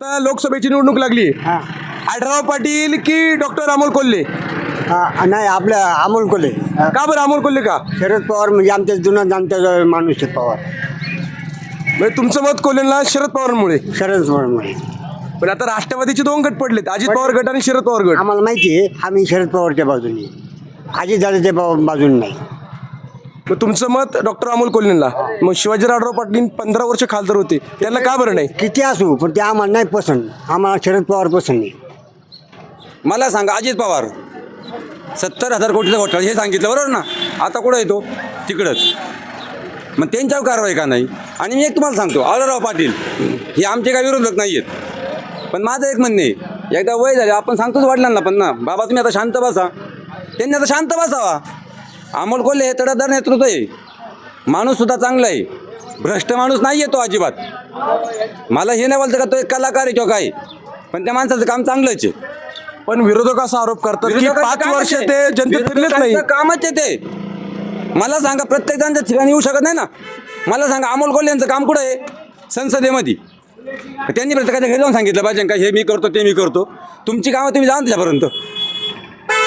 आता लोकसभेची निवडणूक लागली. हा. पाटील की डॉक्टर अमोल कोल्हे? हा, नाही आपल्या अमोल कोल्हे. का बरं अमोल कोल्हे का? शरद पवार म्हणजे आमच्या जुना जाणत्या माणूस आहे पवार. म्हणजे तुमचं मत कोल्हेला शरद पवारांमुळे? शरद पवारमुळे. पण आता राष्ट्रवादीचे दोन गट पडलेत अजित पवार गट आणि शरद पवार गट. आम्हाला माहिती आहे आम्ही शरद पवारच्या बाजूने. अजित दादाच्या बाजूने नाही. मग तुमचं मत डॉक्टर अमोल कोल्हेला मग शिवाजीरावराव पाटील पंधरा वर्ष खासदार होते. त्यांना का बरं नाही? किती असू पण ते आम्हाला नाही पसंत. आम्हाला शरद पवार पसंत नाही. मला सांगा अजित पवार सत्तर हजार कोटीचा घोटाळा हे सांगितलं बरोबर ना? आता कुठं येतो? तिकडंच. मग त्यांच्यावर कारवाई का नाही? आणि मी एक तुम्हाला सांगतो आढळराव पाटील हे आमचे काय विरोधक नाही आहेत पण माझं एक म्हणणे एकदा वय झाले आपण सांगतोच वडिलांना पण ना बाबा तुम्ही आता शांत बसा. त्यांनी आता शांत बसावा. अमोल कोल्हे हे तडादार नेतृत्व आहे. माणूससुद्धा चांगला आहे. भ्रष्ट माणूस नाही आहे तो अजिबात. मला हे नाही बोलतं का तो एक कलाकार आहे किंवा काय. पण त्या माणसाचं काम चांगलंच आहे. पण विरोधक असा आरोप करतात की विरोधकांचं पाच कामच वर्ष आहे. ते जनतेत फिरलेच नाही. विरोधकांचं कामच आहे ते. मला सांगा प्रत्येक जणांच्या ठिकाणी येऊ शकत नाही ना. मला सांगा अमोल कोल्हे यांचं काम कुठं आहे? संसदेमध्ये. त्यांनी प्रत्येकाच्या घरी जाऊन सांगितलं पाहिजे का हे मी करतो ते मी करतो. तुमची कामं तुम्ही जाऊन त्याच्यापर्यंत.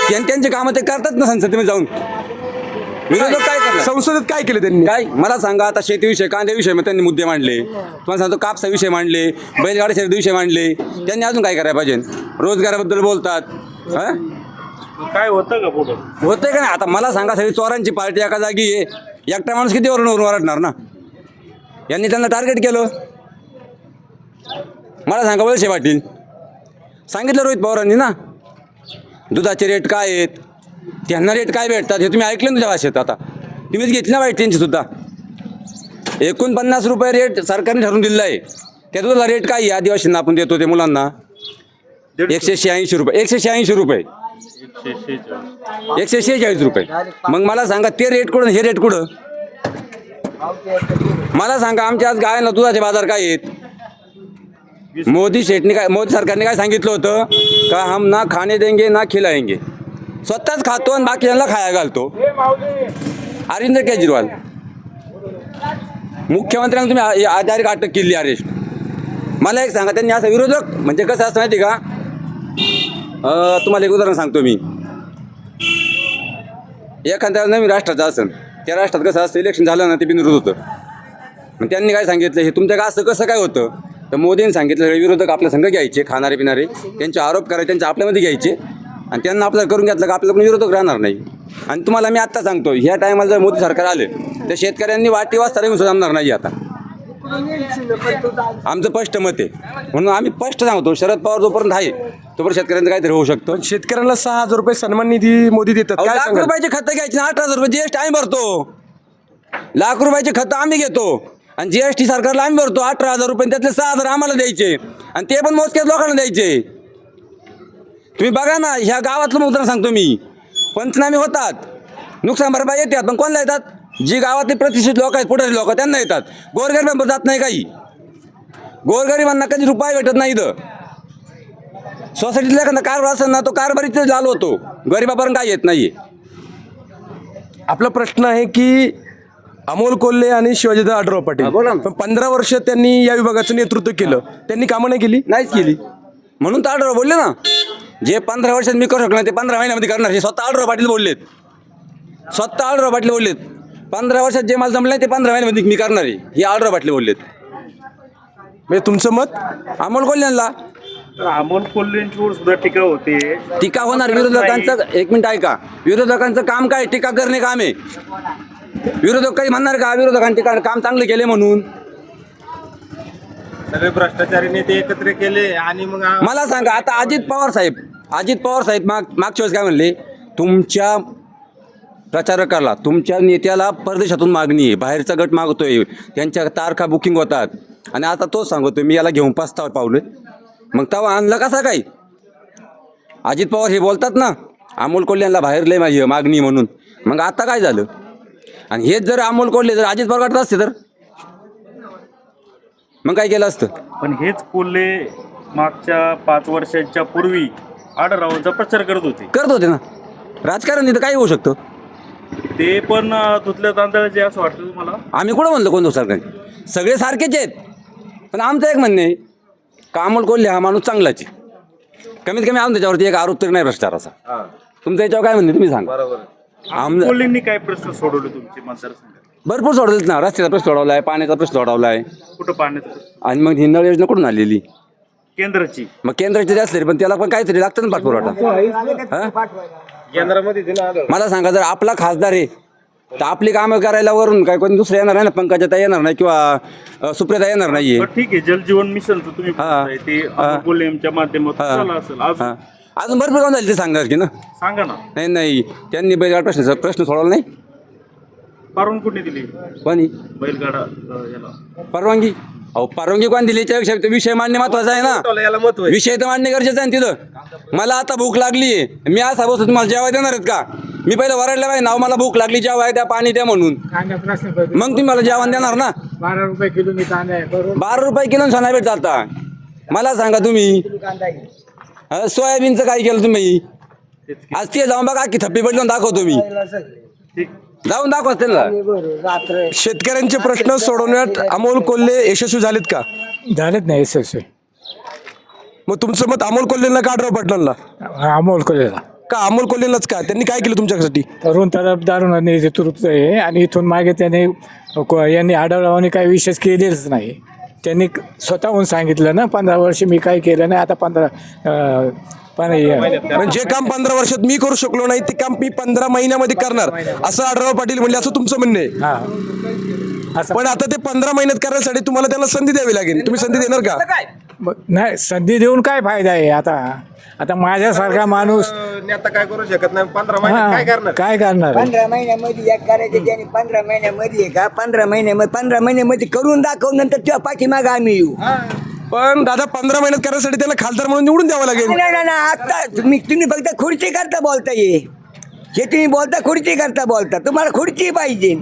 त्यां- त्यांची कामं ते करतात ना संसदेमध्ये जाऊन. विरोधक काय करणार? संसदेत काय केलं त्यांनी? काय? मला सांगा आता शेतीविषय कांद्याविषयी मग त्यांनी मुद्दे मांडले. तुम्हाला सांगतो कापसाविषय मांडले बैलगाडी शर्यतीविषयी मांडले. त्यांनी अजून काय करायला पाहिजे? रोजगाराबद्दल बोलतात. हं? काय होतं का पुढं? होतंय का नाही? आता मला सांगा सगळी चोरांची पार्टी एका जागी आहे. एकटा माणूस किती वरून वरून ओरडणार ना? यांनी त्यांना टार्गेट केलं. मला सांगा वळसे पाटील सांगितलं रोहित पवारांनी ना? दुधाचे रेट काय आहेत? त्यांना रेट काय भेटतात हे तुम्ही ऐकलं तुझ्या भाषेत आता? तुम्हीच घेतली ना वाईट त्यांची सुद्धा. एकोणपन्नास रुपये रेट सरकारने ठरवून दिलेला आहे. त्या दुधाला रेट काय आहे? आदिवासींना आपण देतो ते मुलांना. एकशे शहाऐंशी रुपये. एकशे शहाऐंशी रुपये. एकशे शेहेचाळीस. रुपये. मग मला सांगा ते रेट कुठं हे रेट कुठं? मला सांगा आमच्या आज गायला दुधाचे बाजार काय आहेत? मोदी शेटने काय मोदी सरकारने काय सांगितलं होतं? का हम ना खाणे देंगे ना खिलाएंगे. स्वतःच खातो आणि बाकीच्यांना खाया घालतो. अरविंद केजरीवाल. मुख्यमंत्र्यांना तुम्ही आ- डायरेक्ट अटक केली अरेस्ट मला एक सांगा त्यांनी असं विरोधक म्हणजे कसं असं माहिती का? तुम्हाला एक उदाहरण सांगतो मी. एखाद्या नवीन राष्ट्राचं असेल त्या राष्ट्रात कसं असतं इलेक्शन झालं ना ते बिनविरोध होतं. मग त्यांनी काय सांगितलं हे तुमच्या असं कसं काय होतं? तर मोदींनी सांगितलं विरोधक आपल्या संघ घ्यायचे खाणारे पिणारे त्यांचे आरोप करायचे त्यांचे आपल्यामध्ये घ्यायचे. आणि त्यांना आपल्याला करून घेतलं का आपल्याला कोणी विरोधक राहणार नाही. आणि तुम्हाला मी आत्ता सांगतो ह्या टायमाला जर मोदी सरकार आले तर शेतकऱ्यांनी वाटी वाजता येऊन सुद्धा जमणार नाही आता. आमचं स्पष्ट मत आहे. म्हणून आम्ही स्पष्ट सांगतो शरद पवार जोपर्यंत आहे तोपर्यंत शेतकऱ्यांचं काहीतरी होऊ शकतं. शेतकऱ्यांना सहा हजार रुपये सन्मान निधी मोदी देतात. लाख रुपयाचे खतं घ्यायचे अठरा हजार रुपये जीएसटी आम्ही भरतो. लाख रुपयाचे खतं आम्ही घेतो. आणि जीएसटी सरकारला आम्ही भरतो अठरा हजार रुपये त्यातले सहा हजार आम्हाला द्यायचे. आणि ते पण मोजक्याच लोकांना द्यायचे. तुम्ही बघा ना ह्या गावातलं उदाहरण सांगतो मी. पंचनामे होतात. नुकसान भरपाई येतात पण कोणला येतात? जी गावातले प्रतिष्ठित लोक आहेत पुढारी लोक त्यांना येतात. गोरगरिबांवर जात नाही काही. गोरगरिबांना कधी रुपये भेटत नाही इथं. सोसायटीतला एखादा कारभार असेल ना तो कारभारीच लाल होतो. गरिबापर्यंत काय येत नाहीये. आपला प्रश्न आहे की अमोल कोल्हे आणि शिवाजीदा आढराव पाटील. हा, बोला ना. पण पंधरा वर्ष त्यांनी या विभागाचं नेतृत्व केलं. त्यांनी कामं नाही केली? नाहीच केली. म्हणून तर आढळ बोलले ना. जे पंधरा वर्षात मी करू शकणार ते पंधरा महिन्यामध्ये करणार हे स्वतः आढळ पाटील बोललेत. स्वतः आढळ पाटील बोललेत. पंधरा वर्षात जे मला जमलं नाही ते पंधरा महिन्यामध्ये मी करणार आहे. हे आढळ पाटील बोललेत. म्हणजे तुमचं मत? अमोल कोल्ह्यांना तर अमोल कोल्हेंच्यावर सुद्धा टीका होते. टीका होणार. विरोधकांचं एक मिनिट ऐका. विरोधकांचं काम काय? टीका करणे काम आहे. विरोधक काही म्हणणार का? विरोधकांचे काम चांगले केले म्हणून. सगळे भ्रष्टाचारी नेते एकत्र केले आणि मग आ- मला सांगा आता अजित पवार साहेब अजित पवार साहेब माग मागच्या वेळेस काय म्हणले? तुमच्या प्रचारकाला तुमच्या नेत्याला परदेशातून मागणी आहे बाहेरचा गट मागतोय त्यांच्या तारखा बुकिंग होतात. आणि आता तोच सांगतोय मी याला घेऊन पाच पस्तावा पावलं मग तेव्हा आणलं कसा काही अजित पवार हे बोलतात ना अमोल कोल्ह्यांना बाहेर लय माझी मागणी म्हणून. मग आता काय झालं? आणि हेच जर अमोल कोल्हे जर अजित पवार करत असते तर? मग काय केलं असतं? पण हेच कोल्हे मागच्या पाच वर्षांच्या पूर्वी आडरावांचा प्रचार करत होते. करत होते ना? राजकारण इथं काय होऊ शकतं? ते पण अं, धुतल्या तांदळाचे असं वाटतं तुम्हाला? आम्ही कुठं म्हणलो कोणतं सरकार? सगळे सारखेच आहेत. पण आमचं एक म्हणणे आहे का अमोल कोल्हे हा माणूस चांगलाच आहे. कमीत कमी आम त्याच्यावरती एक आरोप तरी नाही भ्रष्टाचाराचा तुमच्या याच्यावर काय म्हणते तुम्ही सांगा. आमदार कोल्हेंनी काय प्रश्न सोडवले तुमचे मतदारसंघात? भरपूर सोडवलेत ना. रस्त्याचा प्रश्न सोडवलाय पाण्याचा प्रश्न सोडवलाय. कुठं पाण्याचं? आणि मग ही नळ योजना कुठून आलेली? केंद्राची. मग केंद्राची असली पण त्याला पण काहीतरी लागतं ना पाठपुरवठा? केंद्रामध्ये मला सांगा जर आपला खासदार आहे तर आपली कामं करायला वरून काय कोणी दुसरं येणार नाही ना? पंकजाता येणार नाही किंवा अ, सुप्रियाता येणार नाहीये. ठीक आहे जलजीवन मिशनचं तुम्ही हा. बोलताय ते अमोल कोल्हे यांच्या माध्यमातून हा. झालं असेल. अजून? हा. अजून भरपूर काम झाले ते सांगणार की ना. सांगा ना. नाही नाही. त्यांनी बैलगाड प्रश्न प्रश्न सोडवला नाही? परवानगी कुठे दिली? कोणी? बैलगाडा अं, याला. परवानगी? अहो परवानगी कोण दिली? याच्यापेक्षा तो विषय मांडणे महत्त्वाचा आहे ना. याला महत्त्व आहे. विषय तर मांडणे गरजेचं आहे ना तिथं. मला आता भूक लागली. मी असा बसतो तुम्हाला जेवाय देणार आहेत का? मी पहिलं वरडलं पाहिजे नाव मला भूक लागली जेवाय द्या पाणी द्या म्हणून. मग तुम्ही मला जेवण देणार ना? बारा रुपये किलो मी कांदा आहे बरोबर? बारा रुपये किलो सोना भेटत आता. मला सांगा तुम्ही. अं, सोयाबीनचं काय केलं तुम्ही? आज ते जाऊन बघा की थप्पी पडली दाखवतो मी. जाऊन दाखवा त्यांना. शेतकऱ्यांचे प्रश्न सोडवण्यात अमोल कोल्हे यशस्वी झालेत का? झालेच नाही यशस्वी. मग तुमचं मत अमोल कोल्हेंना का आढराव पाटलांना? अमोल कोलेला का अमोल कोल्हेंनाच का? त्यांनी काय केलं तुमच्यासाठी? तरुण तरफदारून नेतृत्व आहे आणि इथून मागे त्याने को- यांनी आढळवाने काही विशेष केलेच नाही. त्यांनी स्वतःहून सांगितलं ना पंधरा वर्ष मी काही केलं नाही आता पंधरा पण हे- म्हणजे जे काम पंधरा वर्षात मी करू शकलो नाही ते काम मी पंधरा महिन्यामध्ये करणार. असं आढराव पाटील म्हणले असं तुमचं म्हणणं आहे. हा. पण आता ते पंधरा महिन्यात करण्यासाठी तुम्हाला त्यांना संधी द्यावी लागेल. तुम्ही संधी देणार का? नाही संधी देऊन काय फायदा आहे आता? आता माझ्यासारखा माणूस नेता काय करू शकत नाही? पंधरा महिन्यात काय हा, करणार? काय करणार? पंधरा महिन्यामध्ये एक करायचं त्याने पंधरा महिन्यामध्ये का पंधरा महिन्यामध्ये पंधरा महिन्यामध्ये करून दाखव नंतर तुझ्या पाठीमागं आम्ही येऊ. पण दादा पंधरा महिन्यात करायसाठी त्याला खासदार म्हणून निवडून द्यावं लागेल. नाही नाही नाही आता तुम्ही तुम्ही फक्त खुर्ची करता बोलता ये हे तुम्ही बोलता खुर्ची करता बोलता. तुम्हाला खुर्ची पाहिजे.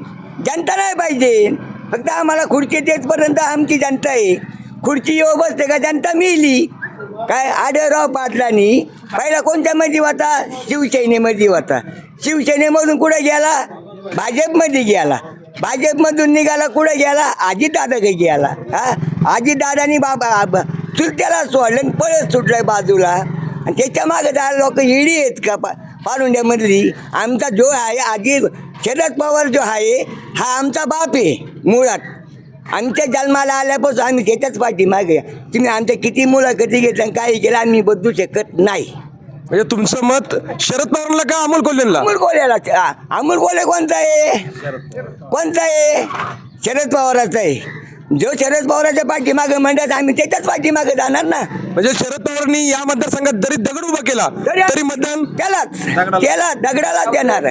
जनता नाही पाहिजे. फक्त आम्हाला खुर्ची देतपर्यंत आमची जनता आहे. खुर्ची येऊ बसते का? जनता मिली. काय? आढळराव पाटलांनी. पहिला कोणत्या मध्ये होता? शिवसेनेमध्ये होता. शिवसेनेमधून कुठे गेला? भाजपमध्ये गेला. भाजपमधून निघाला कुठे गेला? अजितदादाकडे गेला. हा? अजितदादानी बाबा ब- चुलत्याला सोडलं आणि पळत सुटलाय बाजूला. आणि त्याच्यामागे दहा लोक येडी आहेत का? पा पारुंड्यामधली आमचा जो आहे आजी शरद पवार जो आहे हा आमचा बाप आहे मुळात. आमच्या जन्माला आल्यापासून आम्ही त्याच्याच पाठीमागे आहे. तुम्ही आमच्या किती मुलाखती घेतल्या आणि काही केलं आम्ही बदलू शकत नाही. म्हणजे तुमचं मत शरद पवारांना का अमोल कोल्हेंना? अमोल कोल्याला हा, अमोल कोल्हे कोणता आहे? कोणता आहे? शरद पवाराचा आहे. जो शरद पवाराच्या पाठीमागे म्हणतात आम्ही त्याच्याच पाठीमागे जाणार ना. म्हणजे शरद पवारांनी या मतदारसंघात जरी दगड उभा केला. तरी मतदान त्यालाच त्याला दगडाला देणार